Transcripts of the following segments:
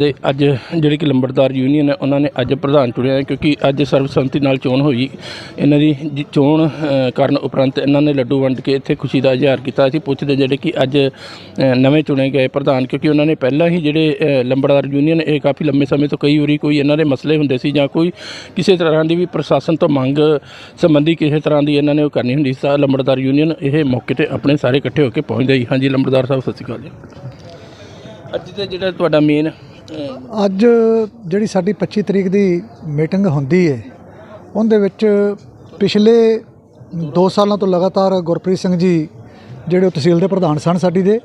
ਤੇ ਅੱਜ ਜਿਹੜੀ ਕਿ ਲੰਬੜਦਾਰ ਯੂਨੀਅਨ ਹੈ ਉਹਨਾਂ ਨੇ ਅੱਜ ਪ੍ਰਧਾਨ ਚੁਣਿਆ ਹੈ ਕਿਉਂਕਿ ਅੱਜ ਸਰਬਸੰਮਤੀ ਨਾਲ ਚੋਣ ਹੋਈ। ਇਹਨਾਂ ਦੀ ਜ- ਚੋਣ ਅ, ਕਰਨ ਉਪਰੰਤ ਇਹਨਾਂ ਨੇ ਲੱਡੂ ਵੰਡ ਕੇ ਇੱਥੇ ਖੁਸ਼ੀ ਦਾ ਇਜ਼ਹਾਰ ਕੀਤਾ। ਅਸੀਂ ਪੁੱਛਦੇ ਜਿਹੜੇ ਕਿ ਅੱਜ ਅ, ਨਵੇਂ ਚੁਣੇ ਗਏ ਪ੍ਰਧਾਨ ਕਿਉਂਕਿ ਉਹਨਾਂ ਨੇ ਪਹਿਲਾਂ ਹੀ ਜਿਹੜੇ ਅ, ਲੰਬੜਦਾਰ ਯੂਨੀਅਨ ਇਹ ਕਾਫੀ ਲੰਬੇ ਸਮੇਂ ਤੋਂ ਕਈ ਵਾਰੀ ਕੋਈ ਇਹਨਾਂ ਦੇ ਮਸਲੇ ਹੁੰਦੇ ਸੀ ਜਾਂ ਕੋਈ ਕਿਸੇ ਤਰ੍ਹਾਂ ਦੀ ਵੀ ਪ੍ਰਸ਼ਾਸਨ ਤੋਂ ਮੰਗ ਸੰਬੰਧੀ ਕਿਸੇ ਤਰ੍ਹਾਂ ਦੀ ਇਹਨਾਂ ਨੇ ਉਹ ਕਰਨੀ ਹੁੰਦੀ ਸੀ। ਤਾਂ ਲੰਬੜਦਾਰ ਯੂਨੀਅਨ ਇਹ ਮੌਕੇ ਤੇ ਆਪਣੇ ਸਾਰੇ ਇਕੱਠੇ ਹੋ ਕੇ ਪਹੁੰਚ ਗਈ ਹਾਂਜੀ ਲੰਬੜਦਾਰ ਸਾਹਿਬ ਸਤਿ ਸ਼੍ਰੀ ਅਕਾਲ ਜੀ। ਅੱਜ ਦਾ ਜਿਹੜਾ ਤੁਹਾਡਾ ਮੇਨ ਅੱਜ ਜਿਹੜੀ ਸਾਡੀ 25 ਤਰੀਕ ਦੀ ਮੀਟਿੰਗ ਹੁੰਦੀ ਹੈ ਉਹਦੇ ਵਿੱਚ ਪਿਛਲੇ 2 ਸਾਲਾਂ ਤੋਂ ਲਗਾਤਾਰ ਗੁਰਪ੍ਰੀਤ ਸਿੰਘ ਜੀ ਜਿਹੜੇ ਉਹ ਤਹਿਸੀਲ ਦੇ ਪ੍ਰਧਾਨ ਸਨ ਸਾਡੀ ਦੇ,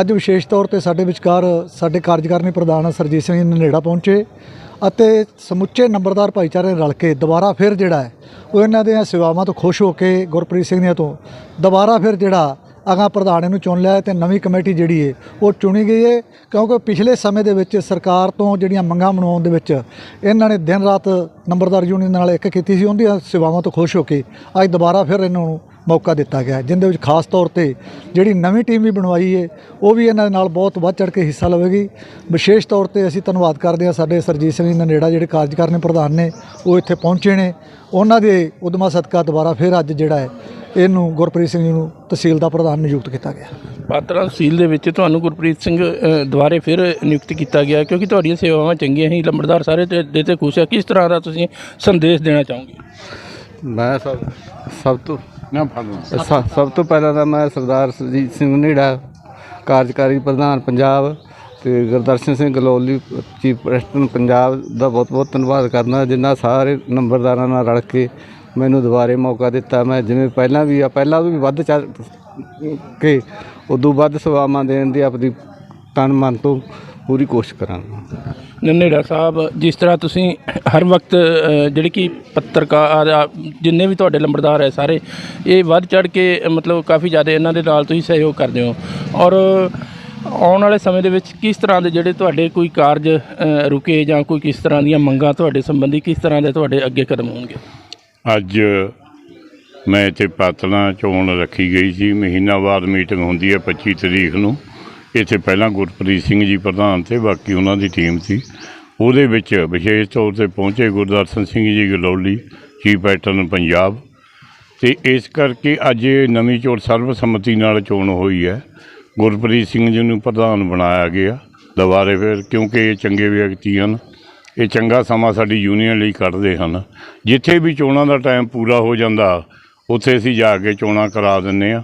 ਅੱਜ ਵਿਸ਼ੇਸ਼ ਤੌਰ ਤੇ ਸਾਡੇ ਵਿਚਕਾਰ ਸਾਡੇ ਕਾਰਜਕਾਰਨੀ ਪ੍ਰਧਾਨ ਸਰਜੀਤ ਸਿੰਘ ਜੀ ਨੇੜਾ ਪਹੁੰਚੇ ਅਤੇ ਸਮੁੱਚੇ ਨੰਬਰਦਾਰ ਭਾਈਚਾਰੇ ਰਲ ਕੇ ਦੁਬਾਰਾ ਫਿਰ ਜਿਹੜਾ ਹੈ, ਉਹ ਇਹਨਾਂ ਦੀਆਂ ਸੇਵਾਵਾਂ ਤੋਂ ਖੁਸ਼ ਹੋ ਕੇ ਗੁਰਪ੍ਰੀਤ ਸਿੰਘ ਦੀਆਂ ਤੋਂ ਦੁਬਾਰਾ ਫਿਰ ਜਿਹੜਾ ਅਗਾ ਪ੍ਰਧਾਨ ਨੂੰ ਚੁਣ ਲਿਆ ਹੈ ਤੇ ਨਵੀਂ ਕਮੇਟੀ ਜਿਹੜੀ ਹੈ ਉਹ ਚੁਣੀ ਗਈ ਹੈ ਕਿਉਂਕਿ ਪਿਛਲੇ ਸਮੇਂ ਦੇ ਵਿੱਚ ਸਰਕਾਰ ਤੋਂ ਜਿਹੜੀਆਂ ਮੰਗਾਂ ਮਨਾਉਣ ਦੇ ਵਿੱਚ ਇਹਨਾਂ ਨੇ ਦਿਨ ਰਾਤ ਨੰਬਰਦਾਰ ਯੂਨੀਅਨ ਨਾਲ ਇੱਕ ਕੀਤੀ ਸੀ ਉਹਦੀਆਂ ਸੇਵਾਵਾਂ ਤੋਂ ਖੁਸ਼ ਹੋ ਕੇ ਅੱਜ ਦੁਬਾਰਾ ਫਿਰ ਇਹਨਾਂ ਨੂੰ ਮੌਕਾ ਦਿੱਤਾ ਗਿਆ ਹੈ, ਜਿੰਦੇ ਵਿੱਚ ਖਾਸ ਤੌਰ ਤੇ ਜਿਹੜੀ ਨਵੀਂ ਟੀਮ ਵੀ ਬਣਵਾਈ ਹੈ ਉਹ ਵੀ ਇਹਨਾਂ ਦੇ ਨਾਲ ਬਹੁਤ ਵੱਧ ਚੜ ਕੇ ਹਿੱਸਾ ਲਵੇਗੀ। ਵਿਸ਼ੇਸ਼ ਤੌਰ ਤੇ ਅਸੀਂ ਧੰਨਵਾਦ ਕਰਦੇ ਹਾਂ ਸਾਡੇ ਸਰਜੀਤ ਸਿੰਘ ਜੀ ਨੇੜਾ ਜਿਹੜੇ ਕਾਰਜਕਾਰਨੀ ਪ੍ਰਧਾਨ ਨੇ ਉਹ ਇੱਥੇ ਪਹੁੰਚੇ ਨੇ। ਉਹਨਾਂ ਦੇ ਉਦਮਾ ਸਦਕਾ ਦੁਬਾਰਾ ਫਿਰ ਅੱਜ ਜਿਹੜਾ ਹੈ ਇਹਨੂੰ ਗੁਰਪ੍ਰੀਤ ਸਿੰਘ ਜੀ ਨੂੰ ਤਹਿਸੀਲ ਦਾ ਪ੍ਰਧਾਨ ਨਿਯੁਕਤ ਕੀਤਾ ਗਿਆ। ਪਾਤੜਾ ਤਹਿਸੀਲ ਦੇ ਵਿੱਚ ਤੁਹਾਨੂੰ ਗੁਰਪ੍ਰੀਤ ਸਿੰਘ ਅ, ਦੁਬਾਰੇ ਫਿਰ ਨਿਯੁਕਤ ਕੀਤਾ ਗਿਆ ਕਿਉਂਕਿ ਤੁਹਾਡੀਆਂ ਸੇਵਾਵਾਂ ਚੰਗੀਆਂ ਸੀ ਲੰਬੜਦਾਰ ਸਾਰੇ ਤੇ ਦੇ ਤੇ ਖੁਸ਼ ਆ। ਕਿਸ ਤਰ੍ਹਾਂ ਦਾ ਤੁਸੀਂ ਸੰਦੇਸ਼ ਦੇਣਾ ਚਾਹੋਗੇ? ਮੈਂ ਸਭ ਸਭ ਤੋਂ ਨਾ ਸ- ਸਭ ਤੋਂ ਪਹਿਲਾਂ ਤਾਂ ਮੈਂ ਸਰਦਾਰ ਸਰਜੀਤ ਸਿੰਘ ਨੇੜਾ ਕਾਰਜਕਾਰੀ ਪ੍ਰਧਾਨ ਪੰਜਾਬ ਤੇ ਗੁਰਦਰਸ਼ਨ ਸਿੰਘ ਗਲੋਲੀ ਚੀਫ ਪ੍ਰੈਸਟਨ ਪੰਜਾਬ ਦਾ ਬਹੁਤ ਬਹੁਤ ਧੰਨਵਾਦ ਕਰਨਾ ਜਿਨ੍ਹਾਂ ਸਾਰੇ ਨੰਬਰਦਾਰਾਂ ਨਾਲ ਰਲ ਕੇ ਮੈਨੂੰ ਦੁਬਾਰੇ ਮੌਕਾ ਦਿੱਤਾ। ਮੈਂ ਜਿਵੇਂ ਪਹਿਲਾਂ ਵੀ ਆ, ਪਹਿਲਾਂ ਵੀ ਵੱਧ ਚੜ ਕੇ ਉਦੋਂ ਵੱਧ ਸੇਵਾਵਾਂ ਦੇਣ ਦੀ ਆਪਣੀ ਤਨ ਮਨ ਤੋਂ ਪੂਰੀ ਕੋਸ਼ਿਸ਼ ਕਰਾਂਗਾ। ਨੰਨੇੜਾ ਸਾਹਿਬ, ਜਿਸ ਤਰ੍ਹਾਂ ਤੁਸੀਂ ਹਰ ਵਕਤ ਜਿਹੜੇ ਕਿ ਪੱਤਰਕਾਰ ਜਿੰਨੇ ਵੀ ਤੁਹਾਡੇ ਲੰਬੜਦਾਰ ਹੈ ਸਾਰੇ, ਇਹ ਵੱਧ ਚੜ ਕੇ, ਮਤਲਬ ਕਾਫੀ ਜ਼ਿਆਦਾ ਇਹਨਾਂ ਦੇ ਨਾਲ ਤੁਸੀਂ ਸਹਿਯੋਗ ਕਰਦੇ ਹੋ। ਔਰ ਆਉਣ ਵਾਲੇ ਸਮੇਂ ਦੇ ਵਿੱਚ ਕਿਸ ਤਰ੍ਹਾਂ ਦੇ ਜਿਹੜੇ ਤੁਹਾਡੇ ਕੋਈ ਕਾਰਜ ਰੁਕੇ ਜਾਂ ਕੋਈ ਕਿਸ ਤਰ੍ਹਾਂ ਦੀਆਂ ਮੰਗਾਂ ਤੁਹਾਡੇ ਸੰਬੰਧੀ ਕਿਸ ਤਰ੍ਹਾਂ ਦੇ ਤੁਹਾਡੇ ਅੱਗੇ ਕਦਮ ਹੋਣਗੇ? ਅੱਜ ਮੈਂ ਇੱਥੇ ਪਾਤਣਾ ਚੋਣ ਰੱਖੀ ਗਈ ਸੀ। ਮਹੀਨਾਵਾਰ ਮੀਟਿੰਗ ਹੁੰਦੀ ਹੈ 25 ਤਰੀਕ ਨੂੰ। ਇੱਥੇ ਪਹਿਲਾਂ ਗੁਰਪ੍ਰੀਤ ਸਿੰਘ ਜੀ ਪ੍ਰਧਾਨ ਤੇ ਬਾਕੀ ਉਹਨਾਂ ਦੀ ਟੀਮ ਸੀ। ਉਹਦੇ ਵਿੱਚ ਵਿਸ਼ੇਸ਼ ਤੌਰ ਤੇ ਪਹੁੰਚੇ ਗੁਰਦਰਸ਼ਨ ਸਿੰਘ ਜੀ ਗਲੌਲੀ, ਚੀਫ ਪੈਟਰਨ ਪੰਜਾਬ ਤੇ ਇਸ ਕਰਕੇ ਅੱਜ ਇਹ ਨਵੀਂ ਚੋਣ ਸਰਬਸੰਮਤੀ ਨਾਲ ਚੋਣ ਹੋਈ ਹੈ। ਗੁਰਪ੍ਰੀਤ ਸਿੰਘ ਜੀ ਨੂੰ ਪ੍ਰਧਾਨ ਬਣਾਇਆ ਗਿਆ। ਦੁਬਾਰੇ ਫਿਰ ਕਿਉਂਕਿ ਇਹ ਚੰਗੇ ਵਿਅਕਤੀ ਹਨ ਇਹ ਚੰਗਾ ਸਮਾਂ ਸਾਡੀ ਯੂਨੀਅਨ ਲਈ ਕੱਢਦੇ ਹਨ। ਜਿੱਥੇ ਵੀ ਚੋਣਾਂ ਦਾ ਟਾਈਮ ਪੂਰਾ ਹੋ ਜਾਂਦਾ, ਉੱਥੇ ਅਸੀਂ ਜਾ ਕੇ ਚੋਣਾਂ ਕਰਾ ਦਿੰਨੇ ਆ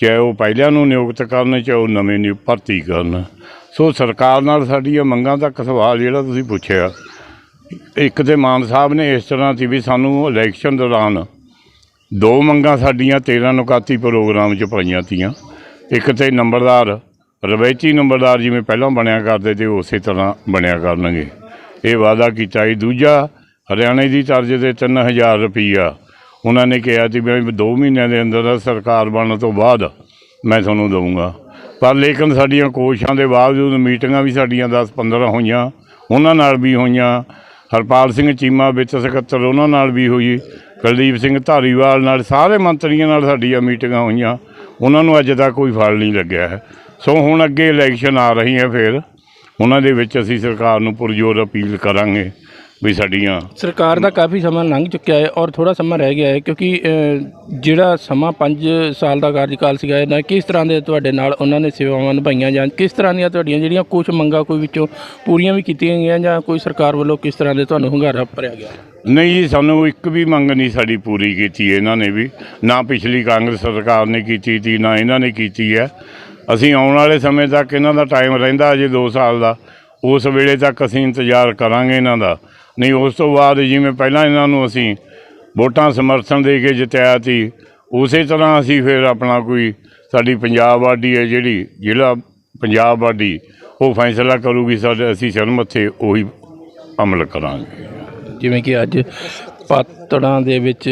ਚਾਹੇ ਉਹ ਪਹਿਲਿਆਂ ਨੂੰ ਨਿਯੁਕਤ ਕਰਨ, ਚਾਹੇ ਉਹ ਨਵੇਂ ਨਿਯੁ, ਭਰਤੀ ਕਰਨ। ਸੋ ਸਰਕਾਰ ਨਾਲ ਸਾਡੀਆਂ ਮੰਗਾਂ ਤੱਕ ਸਵਾਲ ਜਿਹੜਾ ਤੁਸੀਂ ਪੁੱਛਿਆ, ਇੱਕ ਤੇ ਮਾਨ ਸਾਹਿਬ ਨੇ ਇਸ ਤਰ੍ਹਾਂ ਸੀ ਵੀ ਸਾਨੂੰ ਇਲੈਕਸ਼ਨ ਦੌਰਾਨ ਦੋ ਮੰਗਾਂ ਸਾਡੀਆਂ 13 ਨੁਕਾਤੀ ਪ੍ਰੋਗਰਾਮ 'ਚ ਪਾਈਆਂ ਤੀਆਂ। ਇੱਕ ਤੇ ਨੰਬਰਦਾਰ ਰਵਾਇਤੀ ਨੰਬਰਦਾਰ ਜਿਵੇਂ ਪਹਿਲਾਂ ਬਣਿਆ ਕਰਦੇ ਤੇ ਉਸੇ ਤਰ੍ਹਾਂ ਬਣਿਆ ਕਰਨਗੇ। ਇਹ ਵਾਅਦਾ ਕੀਤਾ ਜੀ ਦੂਜਾ, ਹਰਿਆਣੇ ਦੀ ਤਰਜ਼ ਤੇ 3000 ਰੁਪਈਆ। ਉਹਨਾਂ ਨੇ ਕਿਹਾ ਸੀ ਵੀ 2 ਮਹੀਨਿਆਂ ਦੇ ਅੰਦਰ ਸਰਕਾਰ ਬਣਨ ਤੋਂ ਬਾਅਦ ਮੈਂ ਤੁਹਾਨੂੰ ਦਊਂਗਾ। ਪਰ ਲੇਕਿਨ ਸਾਡੀਆਂ ਕੋਸ਼ਿਸ਼ਾਂ ਦੇ ਬਾਵਜੂਦ ਮੀਟਿੰਗਾਂ ਵੀ ਸਾਡੀਆਂ 10 15 ਹੋਈਆਂ। ਉਹਨਾਂ ਨਾਲ ਵੀ ਹੋਈਆਂ। ਹਰਪਾਲ ਸਿੰਘ ਚੀਮਾ ਵਿੱਚ ਸਕੱਤਰ ਉਹਨਾਂ ਨਾਲ ਵੀ ਹੋਈ। ਕੁਲਦੀਪ ਸਿੰਘ ਧਾਰੀਵਾਲ ਨਾਲ, ਸਾਰੇ ਮੰਤਰੀਆਂ ਨਾਲ ਸਾਡੀਆਂ ਮੀਟਿੰਗਾਂ ਹੋਈਆਂ। ਉਹਨਾਂ ਨੂੰ ਅੱਜ ਤੱਕ ਕੋਈ ਫਲ ਨਹੀਂ ਲੱਗਿਆ ਹੈ। ਸੋ ਹੁਣ ਅੱਗੇ ਇਲੈਕਸ਼ਨ ਆ ਰਹੀ ਹੈ ਫਿਰ। ਉਹਨਾਂ ਦੇ ਵਿੱਚ ਅਸੀਂ ਸਰਕਾਰ ਨੂੰ ਪੁਰਜੋਰ ਅਪੀਲ ਕਰਾਂਗੇ ਵੀ ਸਾਡੀਆਂ ਸਰਕਾਰ ਦਾ ਕਾਫੀ ਸਮਾਂ ਲੰਘ ਚੁੱਕਿਆ ਹੈ ਔਰ ਥੋੜਾ ਸਮਾਂ ਰਹਿ ਗਿਆ ਹੈ ਕਿਉਂਕਿ ਅ, ਜਿਹੜਾ ਸਮਾਂ 5 ਸਾਲ ਦਾ ਕਾਰਜਕਾਲ ਸੀਗਾ ਇਹਦਾ ਕਿਸ ਤਰ੍ਹਾਂ ਦੇ ਤੁਹਾਡੇ ਨਾਲ ਉਹਨਾਂ ਨੇ ਸੇਵਾਵਾਂ ਨਿਭਾਈਆਂ ਜਾਂ ਕਿਸ ਤਰ੍ਹਾਂ ਦੀਆਂ ਤੁਹਾਡੀਆਂ ਜਿਹੜੀਆਂ ਕੁਝ ਮੰਗਾਂ ਕੋਈ ਵਿੱਚੋਂ ਪੂਰੀਆਂ ਵੀ ਕੀਤੀਆਂ ਗਈਆਂ ਜਾਂ ਕੋਈ ਸਰਕਾਰ ਵੱਲੋਂ ਕਿਸ ਤਰ੍ਹਾਂ ਦੇ ਤੁਹਾਨੂੰ ਹੁੰਗਾਰਾ ਭਰਿਆ ਗਿਆ? ਨਹੀਂ ਜੀ ਸਾਨੂੰ ਇੱਕ ਵੀ ਮੰਗ ਨਹੀਂ ਸਾਡੀ ਪੂਰੀ ਕੀਤੀ ਇਹਨਾਂ ਨੇ ਵੀ। ਨਾ ਪਿਛਲੀ ਕਾਂਗਰਸ ਸਰਕਾਰ ਨੇ ਕੀਤੀ ਤੀ ਨਾ ਇਹਨਾਂ ਨੇ ਕੀਤੀ ਹੈ। ਅਸੀਂ ਆਉਣ ਵਾਲੇ ਸਮੇਂ ਤੱਕ ਇਹਨਾਂ ਦਾ ਟਾਈਮ ਰਹਿੰਦਾ ਅਜੇ 2 ਸਾਲ ਦਾ। ਉਸ ਵੇਲੇ ਤੱਕ ਅਸੀਂ ਇੰਤਜ਼ਾਰ ਕਰਾਂਗੇ ਇਹਨਾਂ ਦਾ। ਨਹੀਂ, ਉਸ ਤੋਂ ਬਾਅਦ ਜਿਵੇਂ ਪਹਿਲਾਂ ਇਹਨਾਂ ਨੂੰ ਅਸੀਂ ਵੋਟਾਂ ਸਮਰਥਨ ਦੇ ਕੇ ਜਿਤਾਇਆ ਸੀ, ਉਸੇ ਤਰ੍ਹਾਂ ਅਸੀਂ ਫਿਰ ਆਪਣਾ ਕੋਈ ਸਾਡੀ ਪੰਜਾਬ ਵਾਡੀ ਹੈ ਜਿਹੜੀ ਜ਼ਿਲ੍ਹਾ ਪੰਜਾਬ ਵਾਡੀ ਉਹ ਫੈਸਲਾ ਕਰੂਗੀ, ਸਾਡੇ ਅਸੀਂ ਸਿਰ ਮੱਥੇ ਉਹੀ ਅਮਲ ਕਰਾਂਗੇ। ਜਿਵੇਂ ਕਿ ਅੱਜ ਪਾਤੜਾਂ ਦੇ ਵਿੱਚ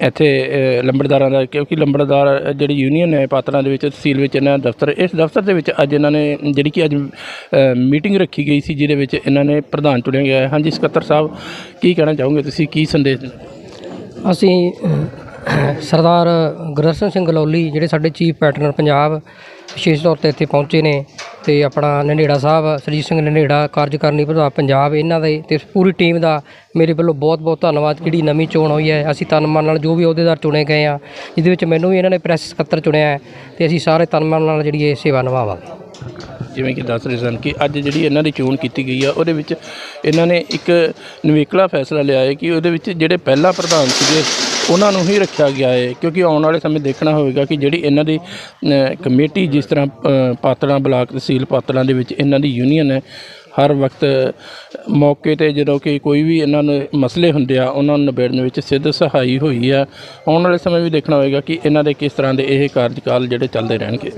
ਇੱਥੇ ਅ, ਲੰਬੜਦਾਰਾਂ ਦਾ ਕਿਉਂਕਿ ਲੰਬੜਦਾਰ ਜਿਹੜੀ ਯੂਨੀਅਨ ਹੈ ਪਾਤੜਾਂ ਦੇ ਵਿੱਚ ਤਹਿਸੀਲ ਵਿੱਚ ਇਹਨਾਂ ਦਾ ਦਫ਼ਤਰ ਇਸ ਦਫ਼ਤਰ ਦੇ ਵਿੱਚ ਅੱਜ ਇਹਨਾਂ ਨੇ ਜਿਹੜੀ ਕਿ ਅੱਜ ਮੀਟਿੰਗ ਰੱਖੀ ਗਈ ਸੀ ਜਿਹਦੇ ਵਿੱਚ ਇਹਨਾਂ ਨੇ ਪ੍ਰਧਾਨ ਚੁਣਿਆ ਗਿਆ ਹੈ। ਹਾਂਜੀ ਸਕੱਤਰ ਸਾਹਿਬ ਕੀ ਕਹਿਣਾ ਚਾਹੋਗੇ ਤੁਸੀਂ? ਕੀ ਸੰਦੇਸ਼ ਦੇਣਾ ਅਸੀਂ ਅਹ, ਸਰਦਾਰ ਗੁਰਦਰਸ਼ਨ ਸਿੰਘ ਗਲੌਲੀ ਜਿਹੜੇ ਸਾਡੇ ਚੀਫ ਪੈਟਰਨਰ ਪੰਜਾਬ ਵਿਸ਼ੇਸ਼ ਤੌਰ ਤੇ ਇੱਥੇ ਪਹੁੰਚੇ ਨੇ ਤੇ ਆਪਣਾ ਨੰਡੇੜਾ ਸਾਹਿਬ, ਸਰਜੀਤ ਸਿੰਘ ਨੰਡੇੜਾ ਕਾਰਜਕਾਰਨੀ ਪ੍ਰਧਾਨ ਪੰਜਾਬ ਇਹਨਾਂ ਦੇ ਤੇ ਪੂਰੀ ਟੀਮ ਦਾ ਮੇਰੇ ਵੱਲੋਂ ਬਹੁਤ ਬਹੁਤ ਧੰਨਵਾਦ। ਜਿਹੜੀ ਨਵੀਂ ਚੋਣ ਹੋਈ ਹੈ, ਅਸੀਂ ਤਨ ਮਨ ਨਾਲ ਜੋ ਵੀ ਅਹੁਦੇਦਾਰ ਚੁਣੇ ਗਏ ਆ, ਜਿਹਦੇ ਵਿੱਚ ਮੈਨੂੰ ਵੀ ਇਹਨਾਂ ਨੇ ਪ੍ਰੈਸ ਸਕੱਤਰ ਚੁਣਿਆ ਹੈ ਤੇ ਅਸੀਂ ਸਾਰੇ ਤਨ ਮਨ ਨਾਲ ਜਿਹੜੀ ਇਹ ਸੇਵਾ ਨਿਭਾਵਾਂਗੇ। ਜਿਵੇਂ ਕਿ ਦੱਸ ਰਹੇ ਸਨ ਕਿ ਅੱਜ ਜਿਹੜੀ ਇਹਨਾਂ ਦੀ ਚੋਣ ਕੀਤੀ ਗਈ ਆ, ਉਹਦੇ ਵਿੱਚ ਇਹਨਾਂ ਨੇ ਇੱਕ ਨਿਵੇਕਲਾ ਫੈਸਲਾ ਲਿਆ ਹੈ ਕਿ ਉਹਦੇ ਵਿੱਚ ਜਿਹੜੇ ਪਹਿਲਾ ਪ੍ਰਧਾਨ ਸੀਗੇ ਉਹਨਾਂ ਨੂੰ ਹੀ ਰੱਖਿਆ ਗਿਆ ਹੈ ਕਿਉਂਕਿ ਆਉਣ ਵਾਲੇ ਸਮੇਂ ਦੇਖਣਾ ਹੋਵੇਗਾ ਕਿ ਜਿਹੜੀ ਇਹਨਾਂ ਦੀ ਕਮੇਟੀ ਜਿਸ ਤਰ੍ਹਾਂ ਅ, ਪਾਤੜਾਂ ਬਲਾਕ ਤਹਿਸੀਲ ਪਾਤੜਾਂ ਦੇ ਵਿੱਚ ਇਹਨਾਂ ਦੀ ਯੂਨੀਅਨ ਹੈ ਹਰ ਵਕਤ ਮੌਕੇ ਤੇ ਜਦੋਂ ਕਿ ਕੋਈ ਵੀ ਇਹਨਾਂ ਨੂੰ ਮਸਲੇ ਹੁੰਦੇ ਆ ਉਹਨਾਂ ਨੂੰ ਨਿਬੇੜਨ ਵਿੱਚ ਸਿੱਧ ਸਹਾਈ ਹੋਈ ਆ। ਆਉਣ ਵਾਲੇ ਸਮੇਂ ਵੀ ਦੇਖਣਾ ਹੋਵੇਗਾ ਕਿ ਇਹਨਾਂ ਦੇ ਕਿਸ ਤਰ੍ਹਾਂ ਦੇ ਇਹ ਕਾਰਜਕਾਲ ਜਿਹੜੇ ਚੱਲਦੇ ਰਹਿਣਗੇ।